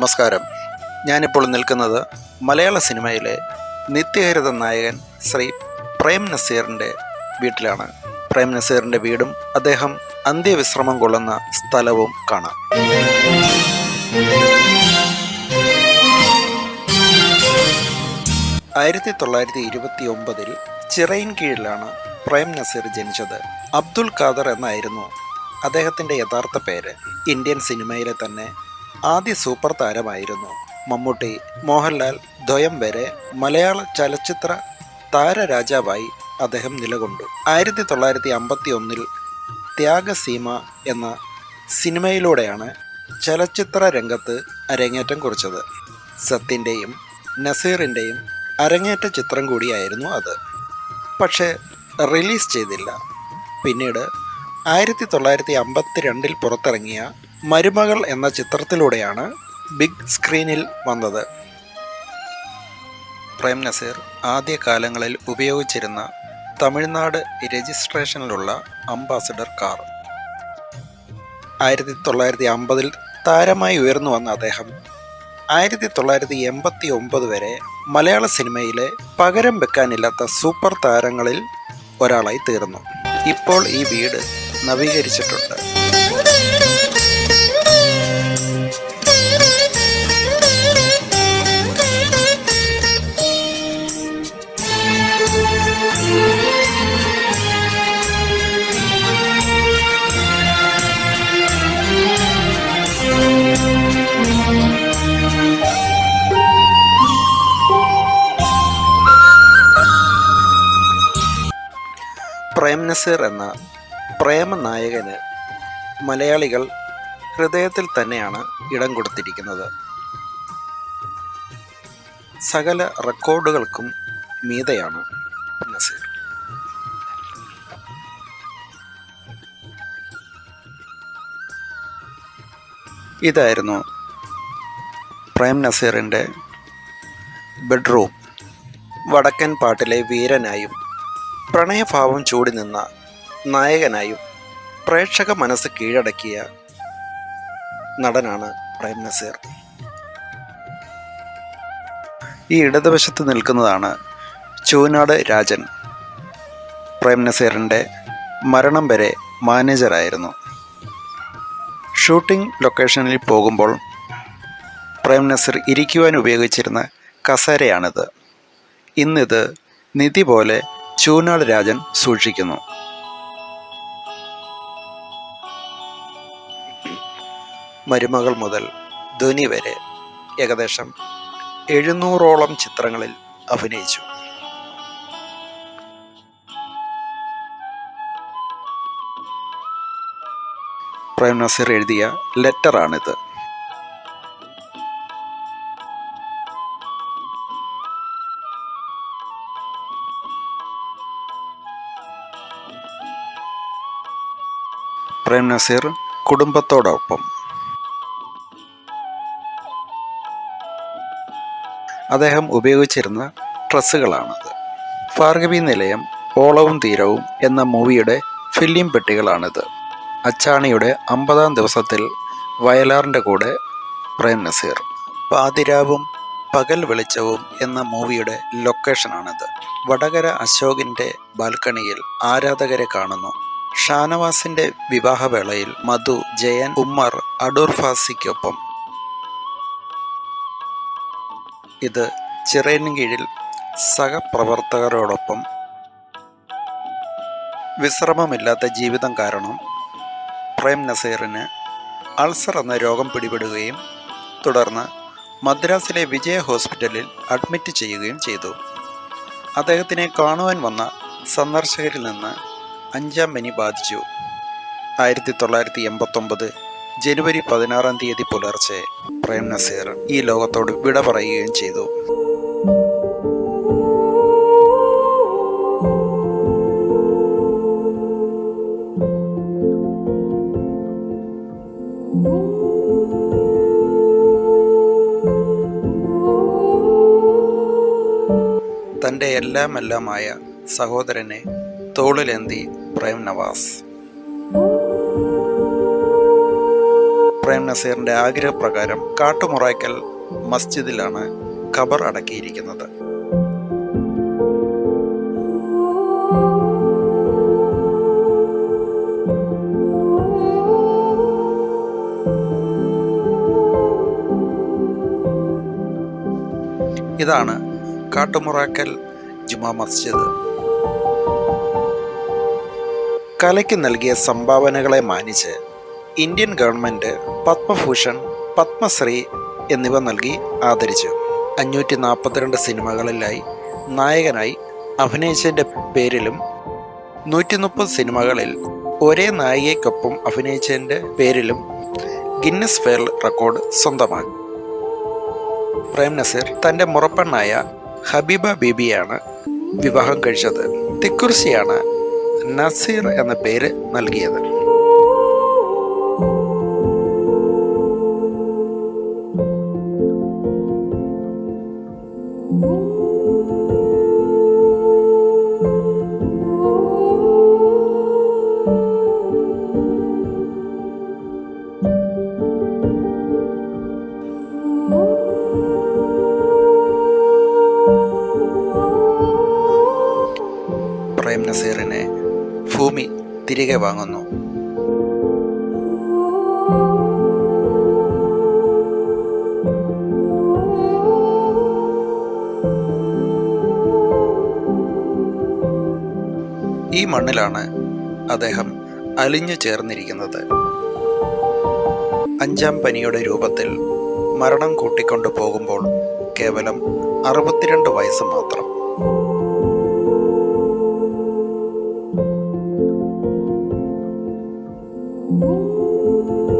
നമസ്കാരം. ഞാനിപ്പോൾ നിൽക്കുന്നത് മലയാള സിനിമയിലെ നിത്യഹരിത നായകൻ ശ്രീ പ്രേം നസീറിന്റെ വീട്ടിലാണ്. പ്രേം നസീറിന്റെ വീടും അദ്ദേഹം അന്ത്യവിശ്രമം കൊള്ളുന്ന സ്ഥലവും കാണാം. ആയിരത്തി തൊള്ളായിരത്തി ഇരുപത്തി ഒമ്പതിൽ ചിറയിൻ കീഴിലാണ് പ്രേം നസീർ ജനിച്ചത്. അബ്ദുൽ ഖാദർ എന്നായിരുന്നു അദ്ദേഹത്തിന്റെ യഥാർത്ഥ പേര്. ഇന്ത്യൻ സിനിമയിലെ തന്നെ ആദ്യ സൂപ്പർ താരമായിരുന്നു മമ്മൂട്ടി. മോഹൻലാൽ ദ്വയം വരെ മലയാള ചലച്ചിത്ര താരരാജാവായി അദ്ദേഹം നിലകൊണ്ടു. ആയിരത്തി തൊള്ളായിരത്തി അമ്പത്തി ഒന്നിൽ ത്യാഗസീമ എന്ന സിനിമയിലൂടെയാണ് ചലച്ചിത്ര രംഗത്ത് അരങ്ങേറ്റം കുറിച്ചത്. സത്തിന്റെയും നസീറിന്റെയും അരങ്ങേറ്റ ചിത്രം കൂടിയായിരുന്നു അത്. പക്ഷേ റിലീസ് ചെയ്തില്ല. പിന്നീട് ആയിരത്തി തൊള്ളായിരത്തി അമ്പത്തി രണ്ടിൽ പുറത്തിറങ്ങിയ മരുമകൾ എന്ന ചിത്രത്തിലൂടെയാണ് ബിഗ് സ്ക്രീനിൽ വന്നത്. പ്രേം നസീർ ആദ്യകാലങ്ങളിൽ ഉപയോഗിച്ചിരുന്ന തമിഴ്നാട് രജിസ്ട്രേഷനിലുള്ള അംബാസിഡർ കാർ. ആയിരത്തി തൊള്ളായിരത്തി അമ്പതിൽ താരമായി ഉയർന്നു വന്ന അദ്ദേഹം ആയിരത്തി തൊള്ളായിരത്തി എൺപത്തി ഒമ്പത് വരെ മലയാള സിനിമയിലെ പകരം വെക്കാനില്ലാത്ത സൂപ്പർ താരങ്ങളിൽ ഒരാളായി തീർന്നു. ഇപ്പോൾ ഈ വീട് നവീകരിച്ചിട്ടുണ്ട്. നസീർ എന്ന പ്രേമനായകന് മലയാളികൾ ഹൃദയത്തിൽ തന്നെയാണ് ഇടം കൊടുത്തിരിക്കുന്നത്. സകല റെക്കോർഡുകൾക്കും മീതയാണ് നസീർ. ഇതായിരുന്നു പ്രേം നസീറിന്റെ ബെഡ്റൂം. വടക്കൻ പാട്ടിലെ വീരനായും പ്രണയഭാവം ചൂടി നിന്ന നായകനായും പ്രേക്ഷക മനസ്സ് കീഴടക്കിയ നടനാണ് പ്രേം നസീർ. ഈ ഇടതുവശത്ത് നിൽക്കുന്നതാണ് ചൂനാട് രാജൻ. പ്രേം നസീറിന്റെ മരണം വരെ മാനേജറായിരുന്നു. ഷൂട്ടിംഗ് ലൊക്കേഷനിൽ പോകുമ്പോൾ പ്രേം നസീർ ഇരിക്കുവാൻ ഉപയോഗിച്ചിരുന്ന കസേരയാണിത്. ഇന്നിത് നിധി പോലെ ചൂനാട് രാജൻ സൂക്ഷിക്കുന്നു. മരുമകൾ മുതൽ ധ്വനി വരെ ഏകദേശം എഴുന്നൂറോളം ചിത്രങ്ങളിൽ അഭിനയിച്ചു. പ്രേം നസീർ എഴുതിയ ലെറ്ററാണിത്. പ്രേം നസീർ കുടുംബത്തോടൊപ്പം. അദ്ദേഹം ഉപയോഗിച്ചിരുന്ന ഡ്രസ്സുകളാണത്. ഭാർഗവി നിലയം ഓളവും തീരവും എന്ന മൂവിയുടെ ഫിലിം പെട്ടികളാണിത്. അച്ചാണിയുടെ അമ്പതാം ദിവസത്തിൽ വയലാറിന്റെ കൂടെ പ്രേം നസീർ. പാതിരാവും പകൽ വെളിച്ചവും എന്ന മൂവിയുടെ ലൊക്കേഷനാണിത്. വടകര അശോകിന്റെ ബാൽക്കണിയിൽ ആരാധകരെ കാണുന്നു ഷാനവാസിന്റെ വിവാഹവേളയിൽ മധു ജയൻ ഉമ്മർ അടൂർ ഫാസിക്കൊപ്പം. ഇത് ചിറയിന് കീഴിൽ സഹപ്രവർത്തകരോടൊപ്പം. വിശ്രമമില്ലാത്ത ജീവിതം കാരണം പ്രേം നസീറിന് അൾസർ എന്ന രോഗം പിടിപെടുകയും തുടർന്ന് മദ്രാസിലെ വിജയ ഹോസ്പിറ്റലിൽ അഡ്മിറ്റ് ചെയ്യുകയും ചെയ്തു. അദ്ദേഹത്തിനെ കാണുവാൻ വന്ന സന്ദർശകരിൽ നിന്ന് അഞ്ചാം പനി ബാധിച്ചു. ആയിരത്തി തൊള്ളായിരത്തി എൺപത്തൊമ്പത് ജനുവരി പതിനാറാം തീയതി പുലർച്ചെ പ്രേം നസീർ ഈ ലോകത്തോട് വിട പറയുകയും ചെയ്തു. തന്റെ എല്ലാമെല്ലാമായ സഹോദരനെ തോളിലേന്തി പ്രേം നവാസ്. പ്രേം നസീറിന്റെ ആഗ്രഹപ്രകാരം കാട്ടുമുറായ്ക്കൽ മസ്ജിദിലാണ് ഖബർ അടക്കിയിരിക്കുന്നത്. ഇതാണ് കാട്ടുമുറാക്കൽ ജുമാ മസ്ജിദ്. കലയ്ക്ക് നൽകിയ സംഭാവനകളെ മാനിച്ച് ഇന്ത്യൻ ഗവൺമെന്റ് പത്മഭൂഷൺ പത്മശ്രീ എന്നിവ നൽകി ആദരിച്ചു. അഞ്ഞൂറ്റി നാൽപ്പത്തിരണ്ട് സിനിമകളിലായി നായകനായി അഭിനയിച്ചതിന്റെ പേരിലും നൂറ്റി മുപ്പത് സിനിമകളിൽ ഒരേ നായികയ്ക്കൊപ്പം അഭിനയിച്ചതിന്റെ പേരിലും ഗിന്നസ് വേൾഡ് റെക്കോർഡ് സ്വന്തമാക്കി. പ്രേം നസീർ തന്റെ മുറപ്പെണ്ണായ ഹബീബ ബീബിയാണ് വിവാഹം കഴിച്ചത്. തിക്കുറിശിയാണ് നസീർ എന്ന പേര് നൽകിയത്. തിരികെ വാങ്ങുന്നു. ഈ മണ്ണിലാണ് അദ്ദേഹം അലിഞ്ഞു ചേർന്നിരിക്കുന്നത്. അഞ്ചാം പനിയുടെ രൂപത്തിൽ മരണം കൂട്ടിക്കൊണ്ടു പോകുമ്പോൾ കേവലം അറുപത്തിരണ്ട് വയസ്സ് മാത്രം. Música